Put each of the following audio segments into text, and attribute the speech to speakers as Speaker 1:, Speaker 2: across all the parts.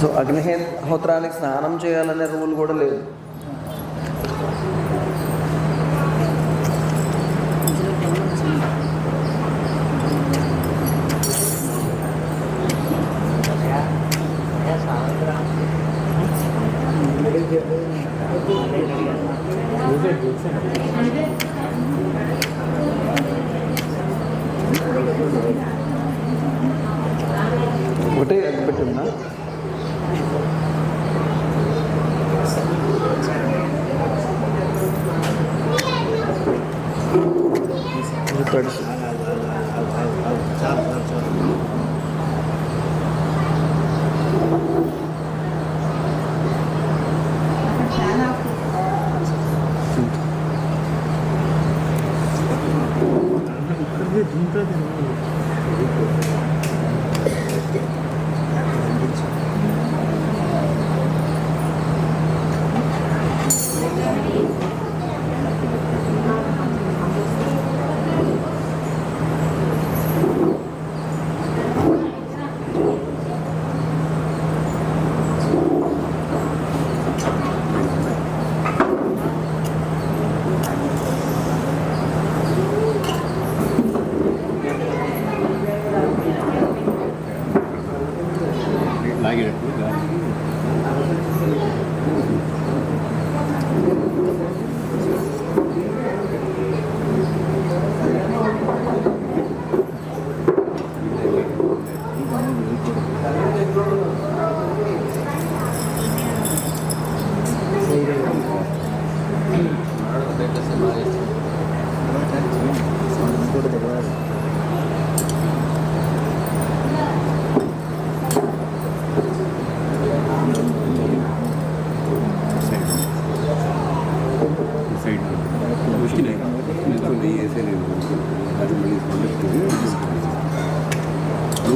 Speaker 1: So అగ్నిహోత్రానికి స్నానం చేయాలనే rule కూడా లేదు ఒకటే
Speaker 2: 눈뼈들이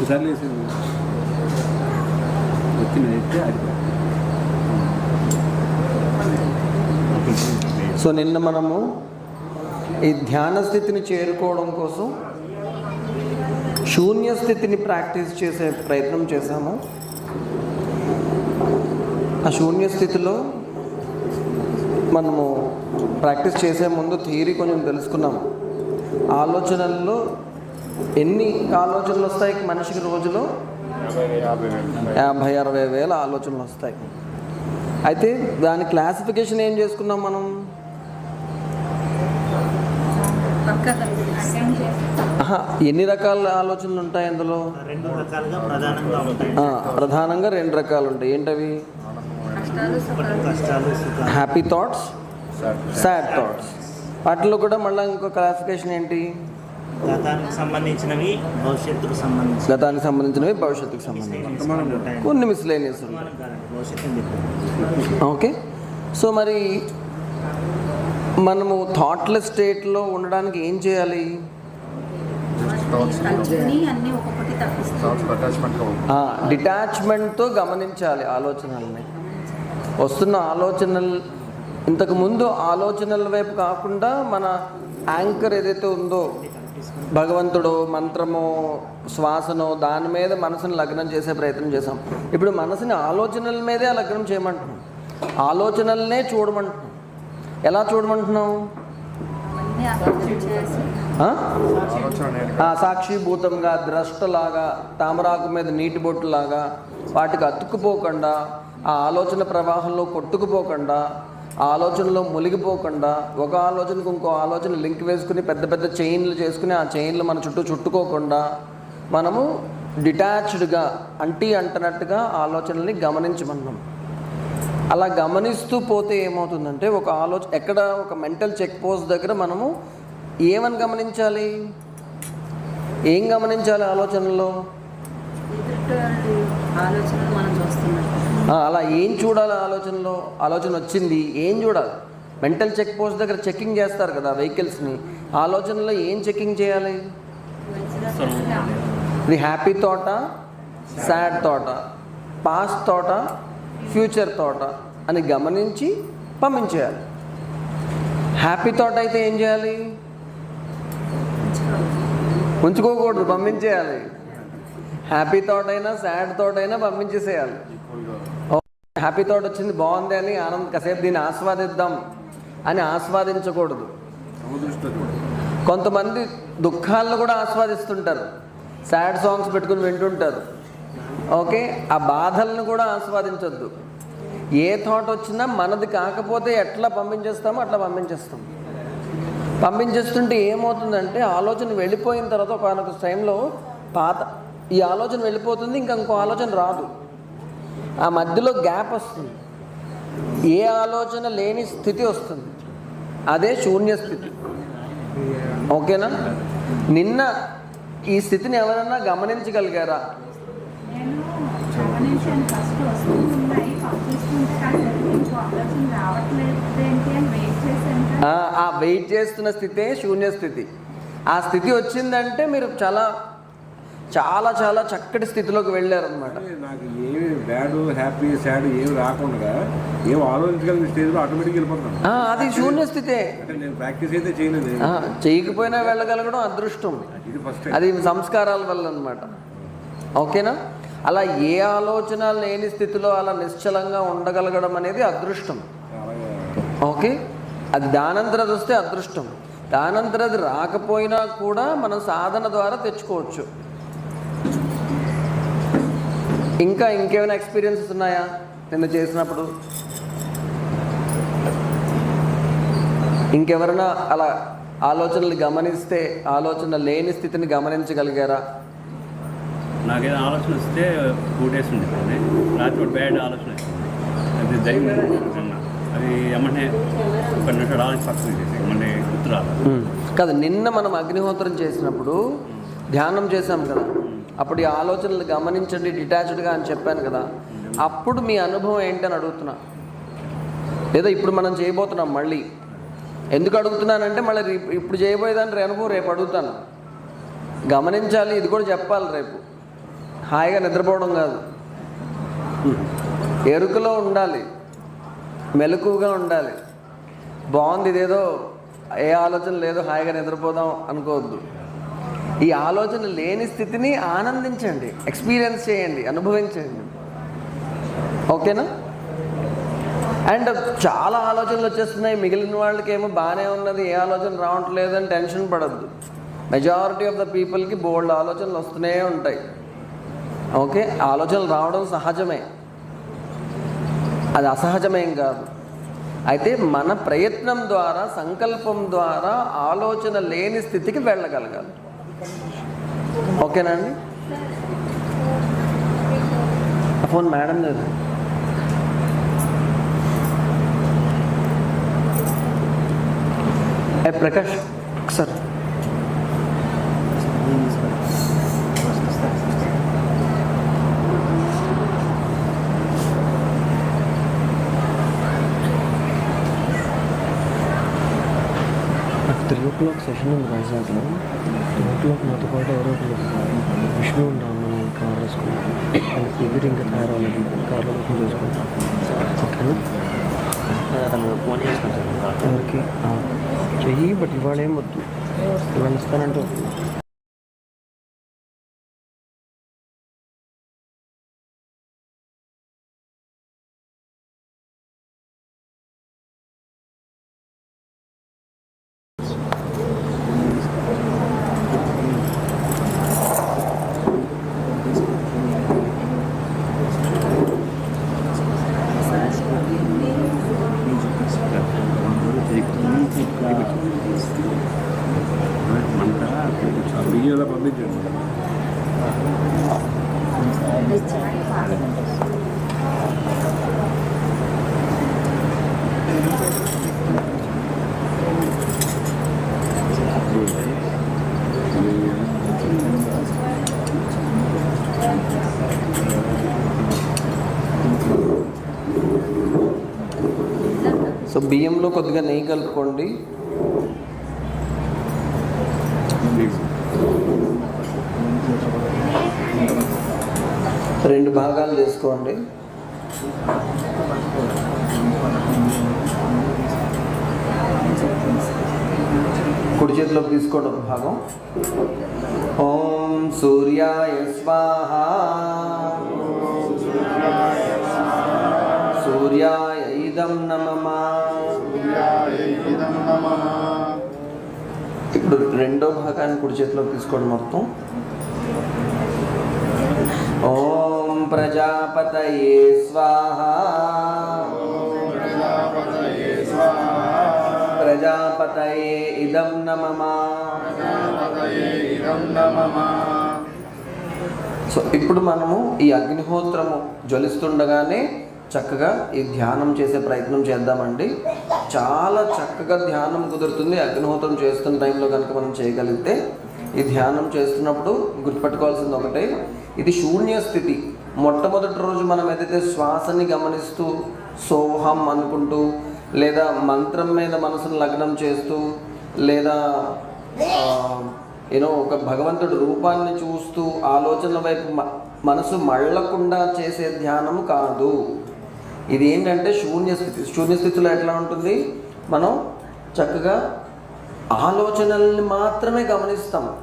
Speaker 2: మూడు సార్లు వేసాను వచ్చిన అయితే
Speaker 1: సో నిన్న మనము ఈ ధ్యాన స్థితిని చేరుకోవడం కోసం శూన్య స్థితిని ప్రాక్టీస్ చేసే ప్రయత్నం చేశాము. ఆ శూన్య స్థితిలో మనము ప్రాక్టీస్ చేసే ముందు థియరీ కొంచెం తెలుసుకున్నాము. ఆలోచనల్లో ఎన్ని ఆలోచనలు వస్తాయి మనిషికి రోజులో? యాభై అరవై వేల ఆలోచనలు వస్తాయి. అయితే దాని క్లాసిఫికేషన్ ఏం చేసుకున్నాం మనం? ఎన్ని రకాల ఆలోచనలు ఉంటాయి అందులో?
Speaker 3: ప్రధానంగా
Speaker 1: రెండు రకాలు ఉంటాయి. ఏంటవి? హ్యాపీ థాట్స్ సాడ్ థాట్స్ వాటిలో కూడా మళ్ళీ ఇంకో క్లాసిఫికేషన్ ఏంటి?
Speaker 3: గతానికి సంబంధించినవి భవిష్యత్తుకు సంబంధించినవి.
Speaker 1: గతానికి సంబంధించినవి భవిష్యత్తుకు సంబంధించినవి.
Speaker 3: ఉంటాయి.
Speaker 1: కొన్ని మిస్లేనియస్ ఓకే. సో మరి మనము థాట్లెస్ స్టేట్లో ఉండడానికి ఏం చేయాలి? డిటాచ్మెంట్తో గమనించాలి ఆలోచనల్ని. వస్తున్న ఆలోచనలు ఇంతకు ముందు ఆలోచనల వైపు కాకుండా మన యాంకర్ ఏదైతే ఉందో భగవంతుడో మంత్రమో శ్వాసనో దాని మీద మనసుని లగ్నం చేసే ప్రయత్నం చేసాం ఇప్పుడు మనసుని ఆలోచనల మీదే లగ్నం చేయమంటున్నాం. ఆలోచనలనే చూడమంటున్నాం. ఎలా చూడమంటున్నాం? సాక్షిభూతంగా ద్రష్టలాగా తామరాకు మీద నీటి బొట్టులాగా వాటికి అతుక్కుపోకుండా ఆ ఆలోచన ప్రవాహంలో కొట్టుకుపోకుండా ఆలోచనలో మునిగిపోకుండా ఒక ఆలోచనకు ఇంకో ఆలోచన లింక్ వేసుకుని పెద్ద పెద్ద చైన్లు చేసుకుని ఆ చైన్లు మన చుట్టూ చుట్టుకోకుండా మనము డిటాచ్డ్గా అంటీ అంటనట్టుగా ఆలోచనల్ని గమనించమన్నాం. అలా గమనిస్తూ పోతే ఏమవుతుందంటే ఒక ఆలోచన ఎక్కడ ఒక మెంటల్ చెక్ పోస్ట్ దగ్గర మనము ఏమని గమనించాలి? ఏం గమనించాలి ఆలోచనలో?
Speaker 4: ఆలోచన ఆలోచనలు మనం
Speaker 1: అలా ఏం చూడాలి ఆలోచనలో? ఆలోచన వచ్చింది ఏం చూడాలి? మెంటల్ చెక్ పోస్ట్ దగ్గర చెక్కింగ్ చేస్తారు కదా వెహికల్స్ని ఆలోచనలో ఏం చెక్కింగ్ చేయాలి? ఇది హ్యాపీ తోట సాడ్ తోట పాస్ట్ తోట ఫ్యూచర్ తోట అని గమనించి పంపించేయాలి. హ్యాపీ తోట అయితే ఏం చేయాలి? ఉంచుకోకూడదు పంపించేయాలి. హ్యాపీ తోట అయినా సాడ్ తోట అయినా పంపించేసేయాలి. హ్యాపీ థాట్ వచ్చింది బాగుంది అని ఆనంద్ కాసేపు దీన్ని ఆస్వాదిద్దాం అని ఆస్వాదించకూడదు. కొంతమంది దుఃఖాలను కూడా ఆస్వాదిస్తుంటారు. సాడ్ సాంగ్స్ పెట్టుకుని వింటుంటారు. ఓకే? ఆ బాధలను కూడా ఆస్వాదించొద్దు. ఏ థాట్ వచ్చినా మనది కాకపోతే ఎట్లా పంపించేస్తామో అట్లా పంపించేస్తాం. పంపించేస్తుంటే ఏమవుతుందంటే ఆలోచన వెళ్ళిపోయిన తర్వాత ఒకనొక టైంలో పాత ఈ ఆలోచన వెళ్ళిపోతుంది ఇంకా ఇంకో ఆలోచన రాదు. ఆ మధ్యలో గ్యాప్ వస్తుంది. ఏ ఆలోచన లేని స్థితి వస్తుంది. అదే శూన్య స్థితి. ఓకేనా? నిన్న ఈ స్థితిని ఎవరన్నా గమనించగలిగారా? ఆ వెయిట్ చేస్తున్న స్థితే శూన్య స్థితి. ఆ స్థితి వచ్చిందంటే మీరు చాలా చాలా చాలా చక్కటి స్థితిలోకి వెళ్ళారనమాట
Speaker 2: నాకు ఏమి బ్యాడ్ హ్యాపీ సాడ్ ఏమి రాకుండా ఏం ఆలోచించగలిగిన స్టేజ్లో ఆటోమేటిక్గా వెళ్ళిపోతున్నాను.
Speaker 1: అది శూన్య స్థితే
Speaker 2: అంటే నేను ప్రాక్టీస్ అయితే చేయలేదు.
Speaker 1: చేయకపోయినా వెళ్ళగలగడం అదృష్టం.
Speaker 2: ఇది ఫస్ట్
Speaker 1: అది సంస్కారాల వల్ల అనమాట ఓకేనా? అలా ఏ ఆలోచన లేని స్థితిలో అలా నిశ్చలంగా ఉండగలగడం అనేది అదృష్టం. ఓకే? అది దానంతరది వస్తే అదృష్టం. దానంతరది రాకపోయినా కూడా మనం సాధన ద్వారా తెచ్చుకోవచ్చు. ఇంకా ఇంకేమైనా ఎక్స్పీరియన్సెస్ ఉన్నాయా? నిన్న చేసినప్పుడు? ఇంకెవరైనా అలా ఆలోచనలు గమనిస్తే ఆలోచన లేని స్థితిని గమనించగలిగారా?
Speaker 5: నాకేదో ఆలోచన వస్తే టూ డేస్ ఉండేది రాత్రి బ్యాడ్ ఆలోచన అది నిన్న అది ఎమ్మటే ఒక నిమిషం ఆలోచన పక్కన చేసి గుర్తు
Speaker 1: ఉమ్. కాదు నిన్న మనం అగ్నిహోత్రం చేసినప్పుడు ధ్యానం చేశాం కదా. అప్పుడు ఈ ఆలోచనలు గమనించండి డిటాచ్డ్గా అని చెప్పాను కదా. అప్పుడు మీ అనుభవం ఏంటని అడుగుతున్నా. లేదా ఇప్పుడు మనం చేయబోతున్నాం మళ్ళీ. ఎందుకు అడుగుతున్నానంటే మళ్ళీ ఇప్పుడు చేయబోయేదాన్ని అనుభవం రేపు అడుగుతాను. గమనించాలి ఇది కూడా చెప్పాలి రేపు. హాయిగా నిద్రపోవడం కాదు. ఎరుకలో ఉండాలి. మెలకువగా ఉండాలి. బాగుంది ఇదేదో ఏ ఆలోచన లేదో హాయిగా నిద్రపోదాం అనుకోవద్దు. ఈ ఆలోచన లేని స్థితిని ఆనందించండి ఎక్స్పీరియన్స్ చేయండి అనుభవించండి. ఓకేనా? అండ్ చాలా ఆలోచనలు వచ్చేస్తున్నాయి. మిగిలిన వాళ్ళకి ఏమో బాగానే ఉన్నది ఏ ఆలోచన రావట్లేదు అని టెన్షన్ పడద్దు. మెజారిటీ ఆఫ్ ద పీపుల్కి బోల్డ్ ఆలోచనలు వస్తూనే ఉంటాయి. ఓకే? ఆలోచనలు రావడం సహజమే. అది అసహజమేం కాదు. అయితే మన ప్రయత్నం ద్వారా సంకల్పం ద్వారా ఆలోచన లేని స్థితికి వెళ్ళగలగాలి. ఓకేనండి ఆ ఫోన్ మేడం లేదు ఏ ప్రకాష్ సార్
Speaker 6: నాకు త్రీ ఓ క్లాక్ సెషన్ ఉంది వైజాగ్లో టూ ఓ క్లాక్ నాతో పాటు ఎవరో ఒకరు విష్ణు ఉన్నాం మనం కార్ వేసుకుంటాం ఆయన ఫిగర్ ఇంకా తయారవ్వలేదు కార్లో బుకింగ్ చేసుకుంటాం ఓకేనా
Speaker 3: ఫోన్ చేసుకుంటాను
Speaker 6: ఎవరికి చెయ్యి బట్ ఇవాళ ఏం వద్దు ఇవాళ ఇస్తానంటే వద్దు.
Speaker 2: మంట బియ్యంలో పంపించండి
Speaker 1: సో బియ్యంలో కొద్దిగా నెయ్యి కలుపుకోండి. రెండు భాగాలు చేసుకోండి. కుడి చేతిలోకి తీసుకోండి ఒక భాగం. ఓం సూర్యాయ స్వాహ. సూర్యాయ ఇదం ఇప్పుడు రెండో భాగాన్ని కుడి చేతిలోకి తీసుకోండి మొత్తం. ఓం ప్రజాపతయే స్వాహ. ప్రజాపతయే ఇదం నమమా. సో ఇప్పుడు మనము ఈ అగ్నిహోత్రము జ్వలిస్తుండగానే చక్కగా ఈ ధ్యానం చేసే ప్రయత్నం చేద్దామండి. చాలా చక్కగా ధ్యానం కుదురుతుంది. అగ్నిహోత్రం చేస్తున్న టైంలో కనుక మనం చేయగలిగితే ఈ ధ్యానం చేస్తున్నప్పుడు గుర్తుపెట్టుకోవాల్సింది ఒకటే. ఇది శూన్య స్థితి. మొట్టమొదటి రోజు మనం ఏదైతే శ్వాసని గమనిస్తూ సోహం అనుకుంటూ లేదా మంత్రం మీద మనసును లగ్నం చేస్తూ లేదా ఏదో ఒక భగవంతుడి రూపాన్ని చూస్తూ ఆలోచనల వైపు మ- మనసు మళ్ళకుండా చేసే ధ్యానం కాదు. ఇది ఏంటంటే శూన్య స్థితి శూన్య స్థితిలో ఎట్లా ఉంటుంది? మనం చక్కగా ఆలోచనల్ని మాత్రమే గమనిస్తాం.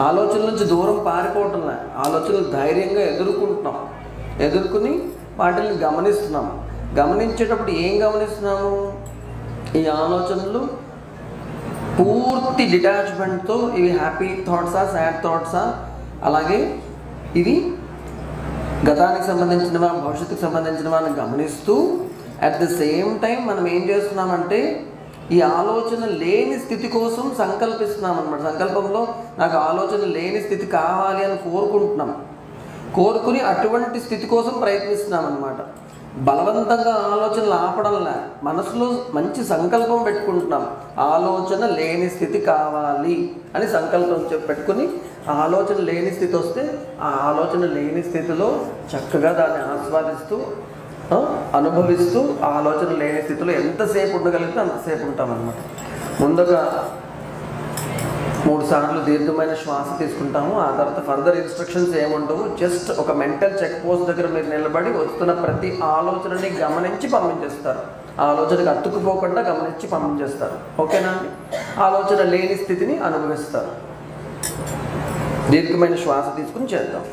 Speaker 1: ఆలోచనల నుంచి దూరం పారిపోవటంలే ఆలోచనలు ధైర్యంగా ఎదుర్కొంటున్నాం. ఎదుర్కొని వాటిని గమనిస్తున్నాం. గమనించేటప్పుడు ఏం గమనిస్తున్నాము? ఈ ఆలోచనలు పూర్తి డిటాచ్మెంట్తో ఇవి హ్యాపీ థాట్సా సాడ్ థాట్సా అలాగే ఇది గతానికి సంబంధించినవా భవిష్యత్తుకు సంబంధించినవా అని గమనిస్తూ అట్ ద సేమ్ టైం మనం ఏం చేస్తున్నామంటే ఈ ఆలోచన లేని స్థితి కోసం సంకల్పిస్తున్నాం అనమాట సంకల్పంలో నాకు ఆలోచన లేని స్థితి కావాలి అని కోరుకుంటున్నాం. కోరుకుని అటువంటి స్థితి కోసం ప్రయత్నిస్తున్నాం అనమాట బలవంతంగా ఆలోచనలు ఆపడంలా మనసులో మంచి సంకల్పం పెట్టుకుంటున్నాం. ఆలోచన లేని స్థితి కావాలి అని సంకల్పం చెప్పి పెట్టుకుని ఆలోచన లేని స్థితి వస్తే ఆ ఆలోచన లేని స్థితిలో చక్కగా దాన్ని ఆస్వాదిస్తూ అనుభవిస్తూ ఆలోచన లేని స్థితిలో ఎంతసేపు ఉండగలిగితే అంతసేపు ఉంటాం ముందుగా మూడు సార్లు దీర్ఘమైన శ్వాస తీసుకుంటాము. ఆ తర్వాత ఫర్దర్ ఇన్స్ట్రక్షన్స్ ఏముండవు? జస్ట్ ఒక మెంటల్ చెక్ పోస్ట్ దగ్గర మీరు నిలబడి వస్తున్న ప్రతి ఆలోచనని గమనించి పంపించేస్తారు. ఆలోచనకు ఆలోచనకి అతుక్కుపోకుండా గమనించి పంపించేస్తారు. ఓకేనా అండి? ఆలోచన లేని స్థితిని అనుభవిస్తారు. దీర్ఘమైన శ్వాస తీసుకుని చేద్దాం